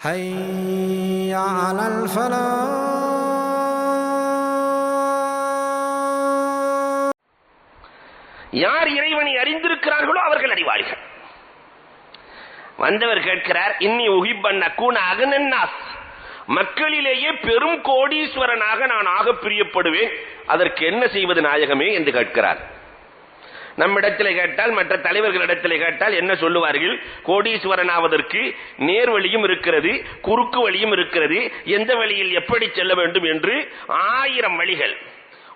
حي على الفلاح யார் இறைவனை அறிந்திருக்கிறார்களோ அவர்கள் அறிவாளிகள் வந்தவர் கேட்கிறார் இன்னி உகிப்பன் அக்கூன அகனன்னாஸ் மக்களிலேயே பெரும் கோடீஸ்வரனாக நான் ஆக பிரியப்படுவேன் அதற்கு என்ன செய்வது நாயகமே என்று கேட்கிறார் நம்மிடத்தில் கேட்டால் மற்ற தலைவர்களிடத்தில் கேட்டால் என்ன சொல்லுவார்கள்? கோடீஸ்வரன் ஆவதற்கு நேர் வழியும் இருக்கிறது குறுக்கு வழியும் இருக்கிறது. எந்த வழியில் எப்படி செல்ல வேண்டும் என்று ஆயிரம் வழிகள்.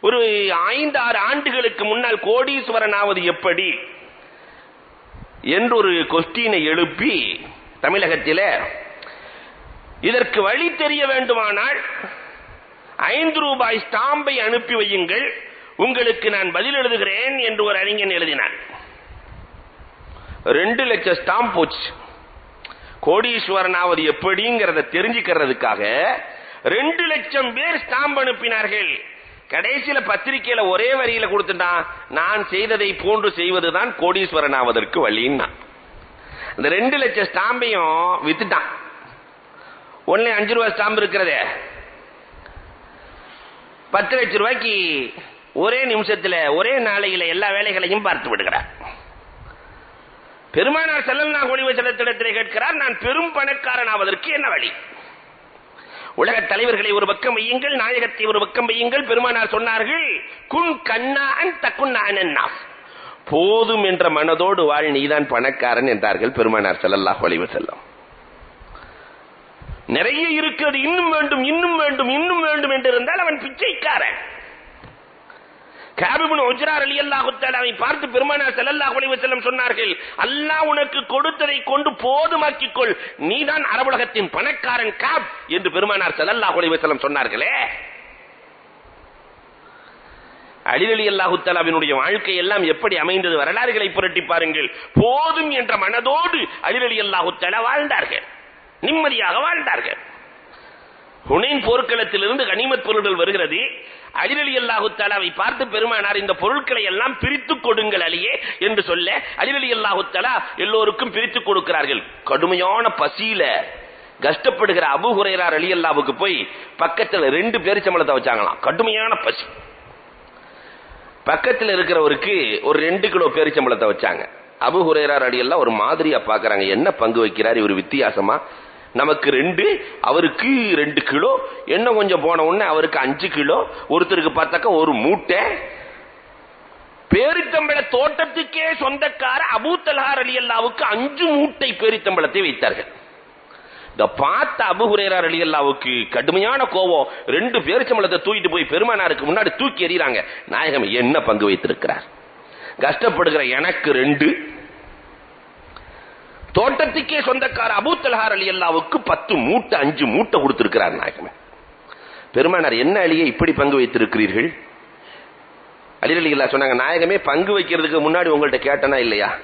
ஒரு ஐந்து ஆறு ஆண்டுகளுக்கு முன்னால் கோடீஸ்வரன் ஆவது எப்படி? என்று ஒரு கொஸ்டினை எழுப்பி தமிழகத்தில் இதற்கு வழி தெரிய வேண்டுமானால் ஐந்து ரூபாய் ஸ்டாம்பை அனுப்பி வையுங்கள். உங்களுக்கு நான் பதில் எழுதுகிறேன் என்று ஒரு அறிஞன் எழுதினார். ரெண்டு லட்சம் ஸ்டாம்ப் போச்சு. கோடீஸ்வரன் ஆவது எப்படிங்கிறத தெரிஞ்சுக்கிறதுக்காக ரெண்டு லட்சம் பேர் ஸ்டாம்ப் அனுப்பினார்கள். கடைசியில பத்திரிகையில ஒரே வரியில கொடுத்துட்டான். நான் செய்ததை போன்று செய்வதுதான் கோடீஸ்வரன் ஆவதற்கு வழின்னா. இந்த ரெண்டு லட்சம் ஸ்டாம்பையும் வித்துட்டான். ஒன்னு அஞ்சு ரூபாய் ஸ்டாம்ப் இருக்கிறதே. பத்து லட்சம் ரூபாய்க்கு ஒரே நிமிஷத்தில் ஒரே நாளையில எல்லா வேலைகளையும் பார்த்து விடுகிறார். பெருமானார் செல்லல்லா ஒளிவ கேட்கிறார் நான் பெரும் பணக்காரன் ஆவதற்கு என்ன வழி? உலக தலைவர்களை ஒரு பக்கம் வையுங்கள் நாயகத்தை ஒரு பக்கம் வையுங்கள் பெருமானார் சொன்னார்கள் குன் கண்ணான் தக்குன்னா போதும் என்ற மனதோடு வாழ் நீதான் பணக்காரன் என்றார்கள் பெருமானார் செல்லல்லா ஒளிவு செல்லம் நிறைய இருக்கிறது இன்னும் வேண்டும் இன்னும் வேண்டும் இன்னும் வேண்டும் என்று இருந்தால் அவன் பிச்சைக்காரன். காபிபின் உஜ்ரார் அலி அல்லாஹு தஆலாவை பார்த்து பெருமானார் ஸல்லல்லாஹு அலைஹி வஸல்லம் சொன்னார்கள் அல்லாஹ் உனக்கு கொடுத்ததை கொண்டு போதுமாக்கிக் கொள் நீதான் அரபுலகத்தின் பணக்காரன் காப் என்று பெருமானார் ஸல்லல்லாஹு அலைஹி வஸல்லம் சொன்னார்களே. அலி அலி அல்லாஹு தஆலாவினுடைய வாழ்க்கை எல்லாம் எப்படி அமைந்தது? வரலாறுகளை புரட்டி பாருங்கள். போதும் என்ற மனதோடு அலி அலி அல்லாஹு தஆலா வாழ்ந்தார்கள். நிம்மதியாக வாழ்ந்தார்கள். ஹுனைன் போர்க்களத்திலிருந்து கனிமத் பொருள்கள் வருகிறது. அலிரலி அல்லாஹு தாலாவை பார்த்து பெருமானார் இந்த பொருட்களை எல்லாம் பிரித்துக் கொடுங்கள் அலியே என்று சொல்ல அலிரலி அல்லாஹு தாலா எல்லோருக்கும் பிரித்துக் கொடுக்கிறார்கள். கடுமையான பசியில கஷ்டப்படுகிற அபு ஹுரேரார் அலி அல்லாவுக்கு போய் பக்கத்துல ரெண்டு பேரிச்சம்பளத்தை வச்சாங்களாம். கடுமையான பசி. பக்கத்துல இருக்கிறவருக்கு ஒரு ரெண்டு கிலோ பேரிச்சம்பளத்தை வச்சாங்க. அபு ஹுரேரார் அடியெல்லாம் ஒரு மாதிரியா பாக்குறாங்க என்ன பங்கு வைக்கிறார் இவர் வித்தியாசமா? நமக்கு ரெண்டு அவருக்கு ரெண்டு கிலோ என்ன கொஞ்சம் போன உடனே அவருக்கு அஞ்சு கிலோ ஒருத்தருக்கு பார்த்தாக்கா ஒரு மூட்டை. பேரித்தம்பள தோட்டத்துக்கே சொந்தக்கார அபூத்தல்ஹார் அலி அல்லாவுக்கு அஞ்சு மூட்டை பேரித்தம்பளத்தை வைத்தார்கள். இந்த பார்த்த அபுஹுரேரார் அலி அல்லாவுக்கு கடுமையான கோபம். ரெண்டு பேரிச்சம்பளத்தை தூக்கிட்டு போய் பெருமானாருக்கு முன்னாடி தூக்கி எறிகிறாங்க. நாயகம் என்ன பங்கு வைத்திருக்கிறார்? கஷ்டப்படுகிற எனக்கு ரெண்டு தோட்டத்துக்கே சொந்தக்கார அபூத்தல்ஹார் அலி அல்லாவுக்கு பத்து மூட்டை அஞ்சு மூட்டை கொடுத்திருக்கிறார் நாயகமே. பெருமானார் என்ன அலியை இப்படி பங்கு வைத்திருக்கிறீர்கள்? அலி அலி இல்லா சொன்னாங்க நாயகமே பங்கு வைக்கிறதுக்கு முன்னாடி உங்கள்ட்ட கேட்டனா இல்லையா?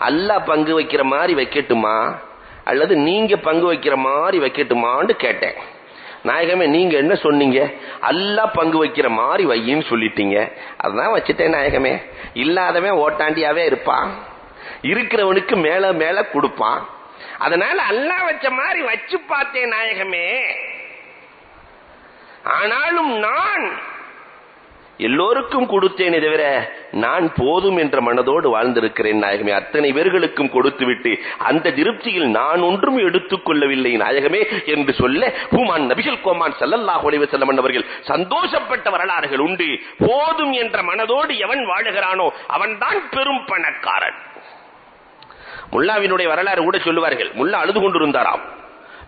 அல்லா பங்கு வைக்கிற மாதிரி வைக்கட்டுமா? அல்லது நீங்க பங்கு வைக்கிற மாதிரி வைக்கட்டுமான்னு கேட்டேன். நாயகமே நீங்க என்ன சொன்னீங்க? அல்லா பங்கு வைக்கிற மாதிரி வையின்னு சொல்லிட்டீங்க. அதான் வச்சுட்டேன் நாயகமே. இல்லாதவன் ஓட்டாண்டியாவே இருப்பான். இருக்கிறவனுக்கு மேல மேல கொடுப்பான். அதனால அல்லா வச்ச மாதிரி வச்சு பார்த்தேன் நாயகமே. ஆனாலும் நான் எல்லோருக்கும் கொடுத்தேனே தவிர நான் போதும் என்ற மனதோடு வாழ்ந்திருக்கிறேன் நாயகமே. அத்தனை பேர்களுக்கும் கொடுத்துவிட்டு அந்த திருப்தியில் நான் ஒன்றும் எடுத்துக் கொள்ளவில்லை நாயகமே என்று சொல்ல ஹூமான் நபிகள் கோமான் சல்லல்லா ஒளிவு வஸல்லம் அவர்கள் சந்தோஷப்பட்ட வரலாறுகள் உண்டு. போதும் என்ற மனதோடு எவன் வாழுகிறானோ அவன்தான் பெரும் பணக்காரன். முல்லாவினுடைய வரலாறு கூட சொல்லுவார்கள் முல்லா அழுது கொண்டிருந்தாராம்.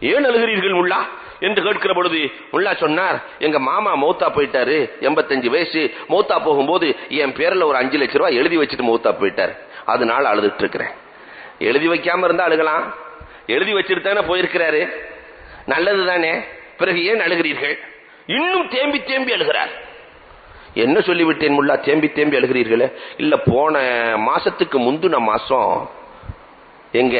ஏன் அழுகிறீர்கள் முல்லா? என்று கேட்கிற பொழுது முல்லா சொன்னார் எங்க மாமா மௌத்தா போயிட்டாரு எண்பத்தஞ்சு வயசு மௌத்தா போகும்போது என் பேர்ல ஒரு அஞ்சு லட்சம் ரூபாய் எழுதி வச்சுட்டு மௌத்தா போயிட்டார். அதனால அழுதுட்டு இருக்கிறேன் எழுதி வைக்காம இருந்தா அழுகலாம். எழுதி வச்சுட்டு தானே போயிருக்கிறாரு. நல்லது தானே. பிறகு ஏன் அழுகிறீர்கள்? இன்னும் தேம்பி தேம்பி அழுகிறார். என்ன சொல்லிவிட்டேன் முல்லா? தேம்பி தேம்பி அழுகிறீர்களே. இல்ல போன மாசத்துக்கு முந்தின மாசம் எங்க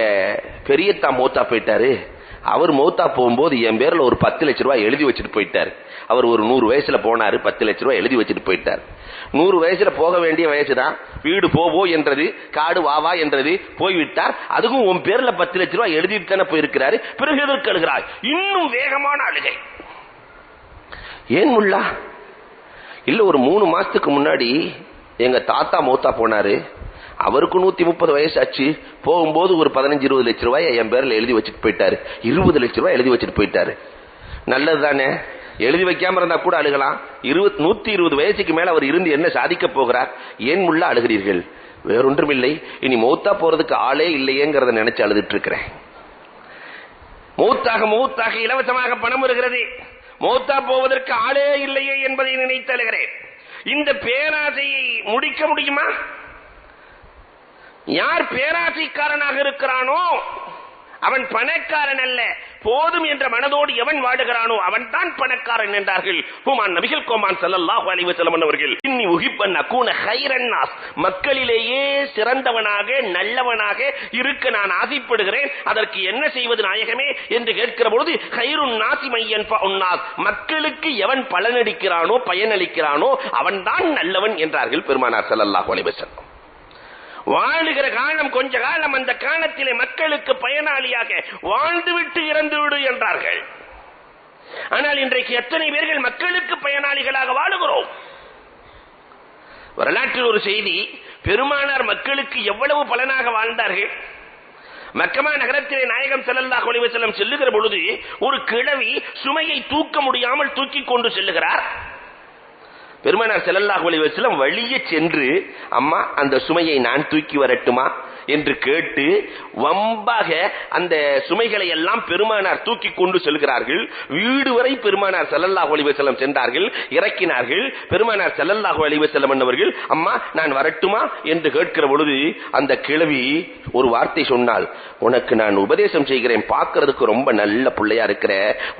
பெரியத்தா மூத்தா போயிட்டாரு. அவர் மௌத்தா போகும்போது என் பேர்ல ஒரு பத்து லட்ச ரூபாய் எழுதி வச்சுட்டு போயிட்டார். அவர் ஒரு நூறு வயசுல போனாரு பத்து லட்ச ரூபாய் எழுதி வச்சுட்டு போயிட்டார். நூறு வயசுல போக வேண்டிய வயசுதான். வீடு போவோ என்றது காடு வாவா என்றது போய்விட்டார். அதுக்கும் உன் பேர்ல பத்து லட்ச ரூபாய் எழுதிட்டு தானே போயிருக்கிறாரு. பிறகு எதற்கு அழுகிறாய்? இன்னும் வேகமான அழுகை. ஏன் முல்லா? இல்ல ஒரு மூணு மாசத்துக்கு முன்னாடி எங்க தாத்தா மௌத்தா போனாரு. அவருக்கு நூத்தி முப்பது வயசு ஆச்சு. போகும்போது ஒரு பதினஞ்சு இருபது லட்ச ரூபாய் என் பேர்ல எழுதி வச்சுட்டு போயிட்டாரு. இருபது லட்ச ரூபாய் எழுதி வச்சுட்டு போயிட்டாரு. நல்லது தானே எழுதி வைக்காம இருந்தா கூட அழுகலாம். இருபது நூத்தி இருபது வயசுக்கு மேல அவர் இருந்து என்ன சாதிக்க போகிறார்? ஏன் உள்ள அழுகிறீர்கள்? வேறொன்றுமில்லை. இனி மௌத்தா போறதுக்கு ஆளே இல்லையேங்கிறத நினைச்சு அழுதுட்டு இருக்கிறேன் மௌத்தாக மௌத்தாக இலவசமாக பணம் வருகிறது. மௌத்தா போவதற்கு ஆளே இல்லையே என்பதை நினைத்து அழுகிறேன். இந்த பேராசையை முடிக்க முடியுமா? யார் பேராசைக்காரனாக இருக்கிறானோ அவன் பணக்காரன் அல்ல. போதும் என்ற மனதோடு எவன் வாடுகிறானோ அவன் தான் பணக்காரன் என்றார்கள். ஹுமான் நபிகள் கோமான் ஸல்லல்லாஹு அலைஹி வஸல்லம் அவர்கள். இன்னி உஹிப்பன் அகூன ஹைரன்னாஸ் நாஸ். மக்களிலேயே சிறந்தவனாக நல்லவனாக இருக்க நான் ஆசைப்படுகிறேன். அதற்கு என்ன செய்வது நாயகமே என்று கேட்கிற பொழுது ஹைருன் நாசி மையன் உன்னாஸ் மக்களுக்கு எவன் பலனளிக்கிறானோ பயனளிக்கிறானோ அவன்தான் நல்லவன் என்றார்கள் பெருமானார் ஸல்லல்லாஹு அலைஹி வஸல்லம். வாழுகிற காலம் கொஞ்ச காலம் அந்த காலத்திலே மக்களுக்கு பயனாளியாக வாழ்ந்துவிட்டு இறந்து விடு என்றார்கள். ஆனால் இன்றைக்கு எத்தனை பேர்கள் மக்களுக்கு பயனாளிகளாக வாழுகிறோம்? வரலாற்றில் ஒரு செய்தி பெருமானார் மக்களுக்கு எவ்வளவு பலனாக வாழ்ந்தார்கள்? மக்கமா நகரத்திலே நாயகம் செல்லல்லா அலைஹி செல்லுகிற பொழுது ஒரு கிழவி சுமையை தூக்க முடியாமல் தூக்கி கொண்டு செல்லுகிறார். பெருமானார் ஸல்லல்லாஹு அலைஹி வஸல்லம் வழியே சென்று அம்மா அந்த சுமையை நான் தூக்கி வரட்டுமா? என்று கேட்டு வம்பாக அந்த சுமைகளை எல்லாம் பெருமானார் தூக்கி கொண்டு செல்கிறார்கள். வீடு வரை பெருமானார் செல்லல்லாஹு அலைஹி சென்றார்கள் இறக்கினார்கள். பெருமானார் செல்லல்லாஹு அலைஹி என்னவர்கள் அம்மா நான் வரட்டுமா? என்று கேட்கிற பொழுது அந்த கிழவி ஒரு வார்த்தை சொன்னால் உனக்கு நான் உபதேசம் செய்கிறேன். பார்க்கறதுக்கு ரொம்ப நல்ல பிள்ளையா இருக்கிற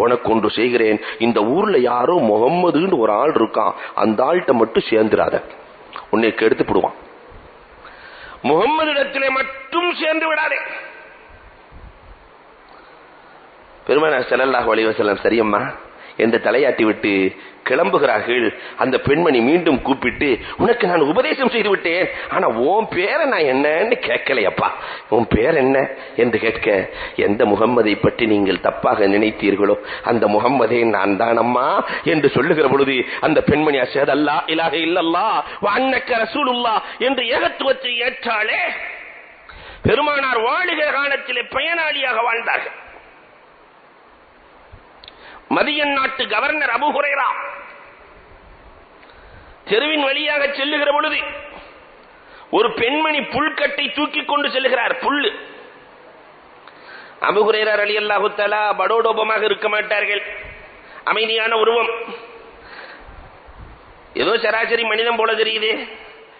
உனக்கு ஒன்று செய்கிறேன். இந்த ஊர்ல யாரோ முகம்மதுன்னு ஒரு ஆள் இருக்கான். அந்த ஆள்கிட்ட மட்டும் சேர்ந்துராத உன்னை கெடுத்து போடுவான் முகம்மது இடத்திலே மட்டும் சேர்ந்து விடாதே. பெருமான ஸல்லல்லாஹு வழிவசலம் சரியம்மா? என்று தலையாட்டிவிட்டு கிளம்புகிறார்கள் அந்த பெண்மணி மீண்டும் கூப்பிட்டு உனக்கு நான் உபதேசம் செய்து விட்டேன். ஆனா உன் பேரை நான் என்னன்னு கேட்கலையப்பா. உன் பேர் என்ன? என்று கேட்க எந்த முகம்மதை பற்றி நீங்கள் தப்பாக நினைத்தீர்களோ அந்த முகம்மதே நான் தான் அம்மா. என்று சொல்லுகிற பொழுது அந்த பெண்மணி அஷஹது அல்லா இலாஹ இல்லல்லா வ அன்னக்க ரசூலுல்லா என்று ஏகத்துவத்தை ஏற்றாலே பெருமானார் வாழுகிற காலத்திலே பயனாளியாக வாழ்ந்தார்கள். மதியன் நாட்டு கவர்னர் அபு தெருவின் வழியாக செல்லுகிற பொழுது ஒரு பெண்மணி புல்கட்டை தூக்கி கொண்டு செல்லுகிறார் புல்லு. அபு அலி அல்லாஹு தலா படோடோபமாக இருக்க மாட்டார்கள். அமைதியான உருவம். ஏதோ சராசரி மனிதன் போல தெரியுது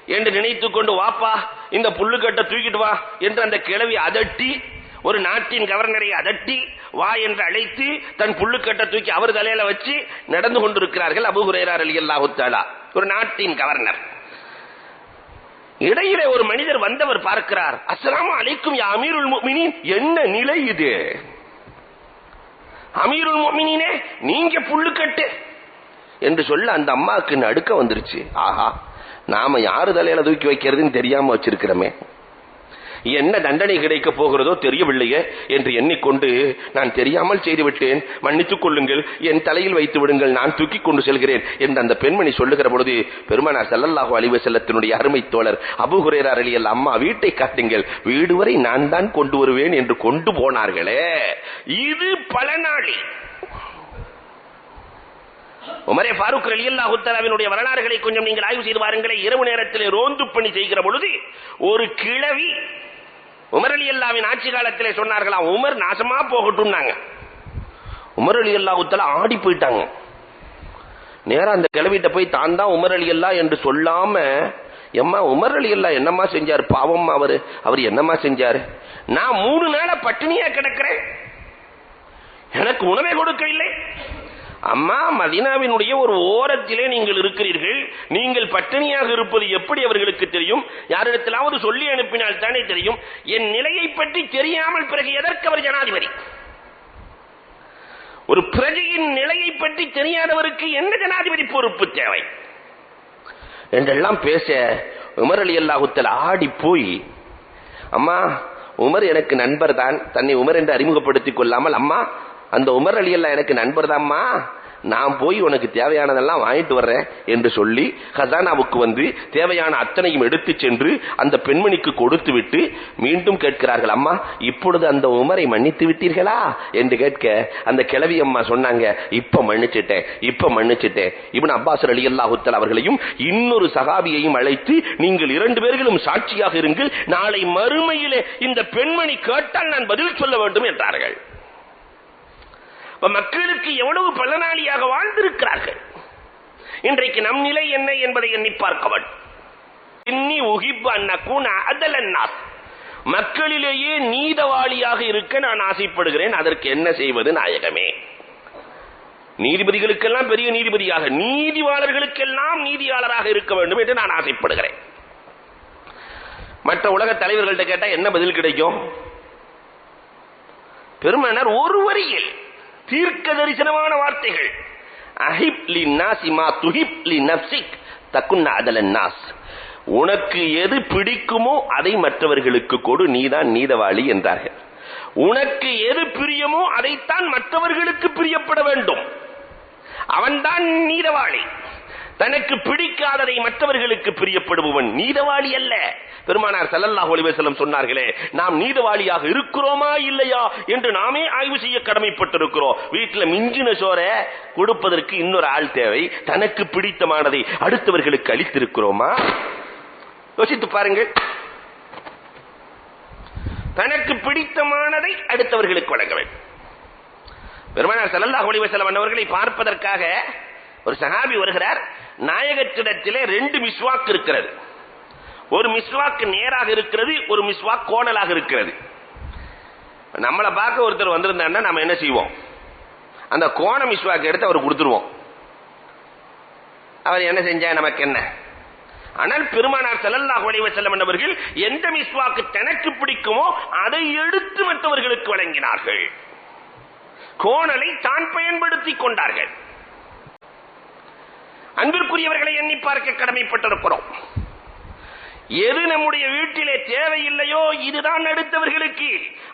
என்று நினைத்துக் கொண்டு வாப்பா இந்த புல்லுக்கட்டை தூக்கிட்டு வா என்று அந்த கிழவி அதட்டி ஒரு நாட்டின் கவர்னரை அதட்டி வா என்று அழைத்து தன் புல்லுக்கட்டை தூக்கி அவர் தலையில வச்சு நடந்து கொண்டிருக்கிறார்கள் அபு ஹுரேரார் அலி அல்லாஹுத்தாலா ஒரு நாட்டின் கவர்னர். இடையிலே ஒரு மனிதர் வந்தவர் பார்க்கிறார். அஸ்லாம் அலைக்கும் அமீருல் முமினின் என்ன நிலை இது? அமீருல் முமினினே நீங்க புள்ளுக்கட்டு என்று சொல்ல அந்த அம்மாவுக்கு நடுக்க வந்துருச்சு. ஆஹா நாம யாரு தலையில தூக்கி வைக்கிறதுன்னு தெரியாம வச்சிருக்கிறோமே. என்ன தண்டனை கிடைக்கப் போகிறதோ தெரியவில்லையே என்று எண்ணிக்கொண்டு நான் தெரியாமல் செய்துவிட்டேன். மன்னித்துக் கொள்ளுங்கள். என் தலையில் வைத்து விடுங்கள். நான் தூக்கி கொண்டு செல்கிறேன். என்று அந்த பெண்மணி சொல்லுகிற பொழுது பெருமானார் செல்லல்லாஹோ அழிவு செல்லத்தினுடைய அருமை தோழர் அபுகுரேரார் ஹுரைரா அம்மா வீட்டை காட்டுங்கள். வீடு வரை நான் தான் கொண்டு வருவேன் என்று கொண்டு போனார்களே. இது பலனாளி உமரே ஃபாரூக் ரலியல்லாஹு தஆலாவினுடைய வரலாறுகளை கொஞ்சம் நீங்கள் ஆய்வு செய்து பாருங்களே இரவு நேரத்தில் ரோந்து பணி செய்கிற பொழுது ஒரு கிழவி உமர் அலி அல்லாவின் ஆட்சி காலத்திலே சொன்னார்களாம் உமர் நாசமா போகட்டும்னாங்க. உமர் அலி அல்லா அல்லாஹுத்தல ஆடி போயிட்டாங்க. நேரம் அந்த கிழவிட்ட போய் தான் தான் உமர் அலி அல்லா என்று சொல்லாம எம்மா உமர் அலி அல்லா என்னம்மா செஞ்சார்? பாவம் அவர். அவர் என்னம்மா செஞ்சாரு? நான் மூணு நாள பட்டினியா கிடக்கிறேன். எனக்கு உணவை கொடுக்கவில்லை. அம்மா மதினாவினுடைய ஒரு ஓரத்திலே நீங்கள் இருக்கிறீர்கள். நீங்கள் பட்டினியாக இருப்பது எப்படி அவர்களுக்கு தெரியும்? யாரிடத்திலாவது சொல்லி அனுப்பினால் தானே தெரியும். என் நிலையை பற்றி தெரியாமல் பிறகு எதற்கு அவர் ஜனாதிபதி? ஒரு பிரஜையின் நிலையை பற்றி தெரியாதவருக்கு என்ன ஜனாதிபதி பொறுப்பு தேவை? என்றெல்லாம் பேச உமர் அலி அல்லாஹுத்தல் ஆடி போய் அம்மா உமர் எனக்கு நண்பர் தான் தன்னை உமர் என்று அறிமுகப்படுத்திக் கொள்ளாமல் அம்மா அந்த உமர் அலி எனக்கு நண்பர் தாம்மா நான் போய் உனக்கு தேவையானதெல்லாம் வாங்கிட்டு வர்றேன் என்று சொல்லி ஹசானாவுக்கு வந்து தேவையான அத்தனையும் எடுத்து சென்று அந்த பெண்மணிக்கு கொடுத்து விட்டு மீண்டும் கேட்கிறார்கள் அம்மா இப்பொழுது அந்த உமரை மன்னித்து விட்டீர்களா? என்று கேட்க அந்த கிளவி அம்மா சொன்னாங்க இப்ப மன்னிச்சிட்டேன் இப்ப மன்னிச்சிட்டேன். இவன் அப்பாஸ் அலி அல்லாஹுத்தல் அவர்களையும் இன்னொரு சகாபியையும் அழைத்து நீங்கள் இரண்டு பேர்களும் சாட்சியாக இருங்கள் நாளை மறுமையிலே இந்த பெண்மணி கேட்டால் நான் பதில் சொல்ல வேண்டும் என்றார்கள். மக்களுக்கு எவ்வளவு பலனாளியாக வாழ்ந்திருக்கிறார்கள்? இன்றைக்கு நம் நிலை என்ன என்பதை எண்ணி பார்க்க வேண்டும் இன்னி உகிப்பு அன்னக்கூன் அதலன்னாஸ் மக்களிலேயே நீதவாளியாக இருக்க நான் ஆசைப்படுகிறேன். அதற்கு என்ன செய்வது நாயகமே? நீதிபதிகளுக்கெல்லாம் பெரிய நீதிபதியாக நீதிவாளர்களுக்கெல்லாம் நீதியாளராக இருக்க வேண்டும் என்று நான் ஆசைப்படுகிறேன். மற்ற உலக தலைவர்கள்ட்ட கேட்டா என்ன பதில் கிடைக்கும்? பெருமனர் ஒரு வரியில் தீர்க்க தரிசனமான வார்த்தைகள். அஹிப் லி நாசிமா துஹிப் லி நப்சிக் தக்குன்ன அதலன் நாஸ். உனக்கு எது பிடிக்குமோ அதை மற்றவர்களுக்கு கொடு நீதான் நீதவாளி என்றார்கள். உனக்கு எது பிரியமோ அதைத்தான் மற்றவர்களுக்கு பிரியப்பட வேண்டும். அவன்தான் நீதவாளி. தனக்கு பிடிக்காததை மற்றவர்களுக்கு பிரியப்படுபவன் நீதவாளி அல்ல. பெருமானார் ஸல்லல்லாஹு அலைஹி வஸல்லம் சொன்னார்களே நாம் நீதவாளியாக இருக்கிறோமா இல்லையா என்று நாமே ஆய்வு செய்ய கடமைப்பட்டிருக்கிறோம். வீட்டில் மிஞ்சின சோற கொடுப்பதற்கு இன்னொரு ஆள் தேவை தனக்கு பிடித்தமானதை அடுத்தவர்களுக்கு அளித்திருக்கிறோமா? யோசித்து பாருங்கள். தனக்கு பிடித்தமானதை அடுத்தவர்களுக்கு வழங்க வேண்டும். பெருமானார் ஸல்லல்லாஹு அலைஹி வஸல்லம் அவர்களை பார்ப்பதற்காக ஒரு சஹாபி வருகிறார். நாயகத்திடத்திலே ரெண்டு மிஸ்வாக் இருக்கிறது. ஒரு மிஸ்வாக்கு நேராக இருக்கிறது ஒரு மிஸ்வாக் கோணலாக இருக்கிறது. நம்மளை பார்க்க ஒருத்தர் வந்திருந்தாருன்னா நம்ம என்ன செய்வோம்? அந்த கோண மிஸ்வாக் எடுத்து அவர் கொடுத்துருவோம். அவர் என்ன செஞ்சா நமக்கு என்ன? ஆனால் பெருமானார் செல்லல்லா அலைஹி செல்லம் அவர்கள் எந்த மிஸ்வாக்கு தனக்கு பிடிக்குமோ அதை எடுத்து மற்றவர்களுக்கு வழங்கினார்கள். கோணலை தான் பயன்படுத்திக் கொண்டார்கள். அன்பிற்குரியவர்களை எண்ணி பார்க்க கடமைப்பட்டிருக்கிறோம். எது நம்முடைய வீட்டிலே தேவையில்லையோ இதுதான் அடுத்தவர்களுக்கு.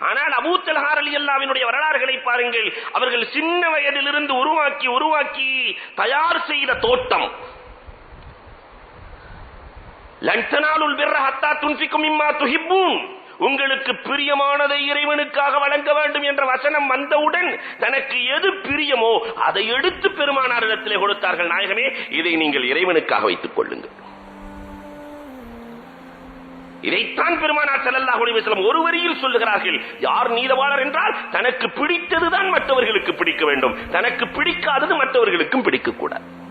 ஆனால் அபூத்தல்ஹார் அலி அல்லாவினுடைய வரலாறுகளை பாருங்கள். அவர்கள் சின்ன வயதிலிருந்து உருவாக்கி உருவாக்கி தயார் செய்த தோட்டம். லண்டனாலுல் பிர்ர ஹத்தா துன்பிக்கும் இம்மா துஹிப்பூன். உங்களுக்கு பிரியமானதை இறைவனுக்காக வழங்க வேண்டும் என்ற வசனம் வந்தவுடன் தனக்கு எது பிரியமோ அதை எடுத்து பெருமானாரிடத்திலே கொடுத்தார்கள். நாயகமே இதை நீங்கள் இறைவனுக்காக வைத்துக் கொள்ளுங்கள். இதைத்தான் பெருமானார் செல்லல்லா அலைஹி ஒரு வரியில் சொல்லுகிறார்கள். யார் நீதவாளர் என்றால் தனக்கு பிடித்ததுதான் மற்றவர்களுக்கு பிடிக்க வேண்டும். தனக்கு பிடிக்காதது மற்றவர்களுக்கும் பிடிக்கக்கூடாது.